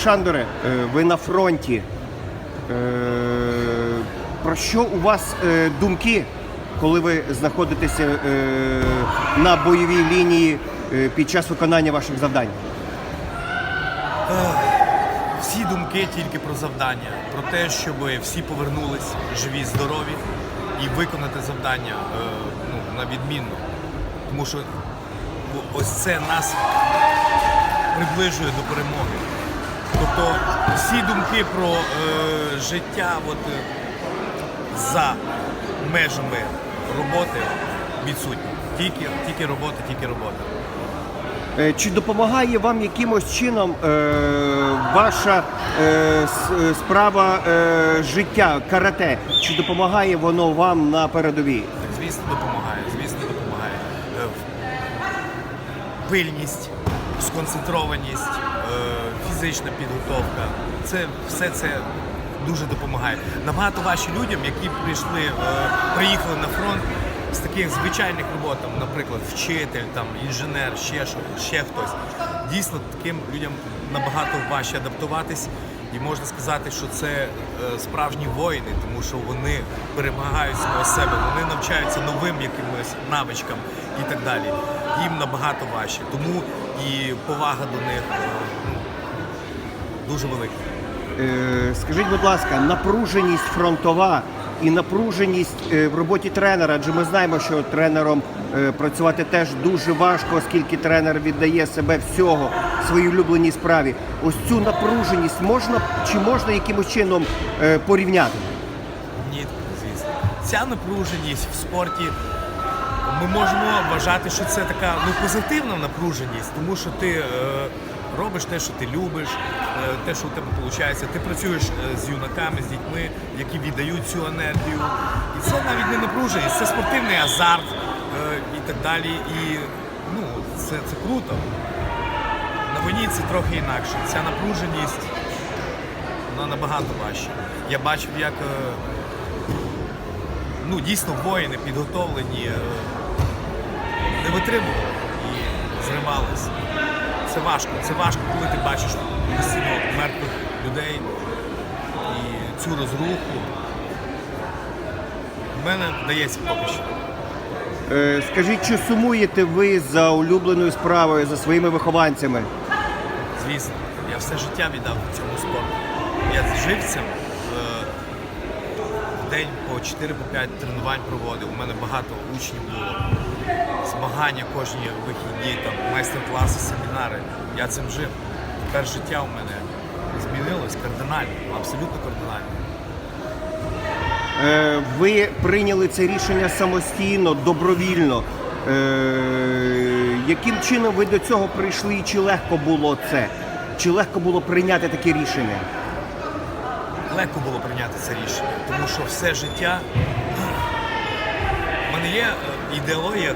Олександре, е, ви на фронті. Е, Про що у вас е, думки, коли ви знаходитеся на бойовій лінії під час виконання ваших завдань? Всі думки тільки про завдання, про те, щоб всі повернулись живі, здорові і виконати завдання ну, на відмінно. Тому що ось це нас приближує до перемоги. Тобто всі думки про е, життя от, е, за межами роботи відсутні. Тільки, тільки робота, тільки робота. Е, Чи допомагає вам якимось чином е, ваша е, е, справа е, життя, карате? Чи допомагає воно вам на передовій? Так, звісно, допомагає, звісно, допомагає. Пильність, сконцентрованість, е, фізична підготовка. Це все це дуже допомагає. Набагато важче людям, які прийшли, е, приїхали на фронт з таких звичайних робот, там, наприклад, вчитель, там, інженер, ще що, ще хтось. Дійсно, таким людям набагато важче адаптуватись. І можна сказати, що це е, справжні воїни, тому що вони перемагають самого себе, вони навчаються новим якимось навичкам і так далі. Їм набагато важче. Тому і повага до них е, дуже велика. Е, Скажіть, будь ласка, напруженість фронтова і напруженість е, в роботі тренера, адже ми знаємо, що тренером е, працювати теж дуже важко, оскільки тренер віддає себе всього своїй улюбленій справі. Ось цю напруженість можна чи можна якимось чином е, порівняти? Ні, звісно. Ця напруженість в спорті. Ми можемо вважати, що це така ну, позитивна напруженість, тому що ти е, робиш те, що ти любиш, е, те, що у тебе виходить. Ти працюєш е, з юнаками, з дітьми, які віддають цю енергію. І це навіть не напруженість, це спортивний азарт е, і так далі. І ну, це, це круто. На війні це трохи інакше. Ця напруженість вона набагато важча. Я бачив, як ну, дійсно воїни підготовлені, не витримували і зривалися. Це важко. Це важко, коли ти бачиш постійно мертвих людей і цю розруху. В мене вдається поки що. Е, Скажіть, чи сумуєте ви за улюбленою справою, за своїми вихованцями? Звісно, я все життя віддав цьому спорту. Я жив цим. День по 4-5 тренувань проводив. У мене багато учнів було. Змагання кожні вихідні, там, майстер-класи, семінари. Я цим жив. Тепер життя у мене змінилось кардинально, абсолютно кардинально. Е, Ви прийняли це рішення самостійно, добровільно. Е, Яким чином ви до цього прийшли і чи легко було це? Чи легко було прийняти таке рішення? Легко було прийняти це рішення, тому що все життя в мене є е, ідеологія,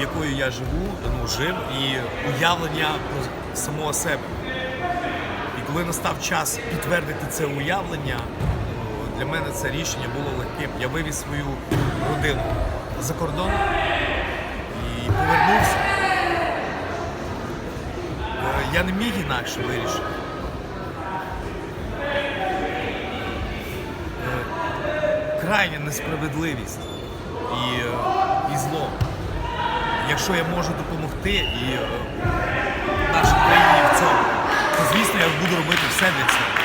якою я живу, ну, жив, і уявлення про самого себе. І коли настав час підтвердити це уявлення, ну, для мене це рішення було легким. Я вивіз свою родину за кордон і повернувся. Е, Я не міг інакше вирішити. Крайня несправедливість і, і зло. Якщо я можу допомогти і е, нашій країні в цьому, то звісно я буду робити все для цього.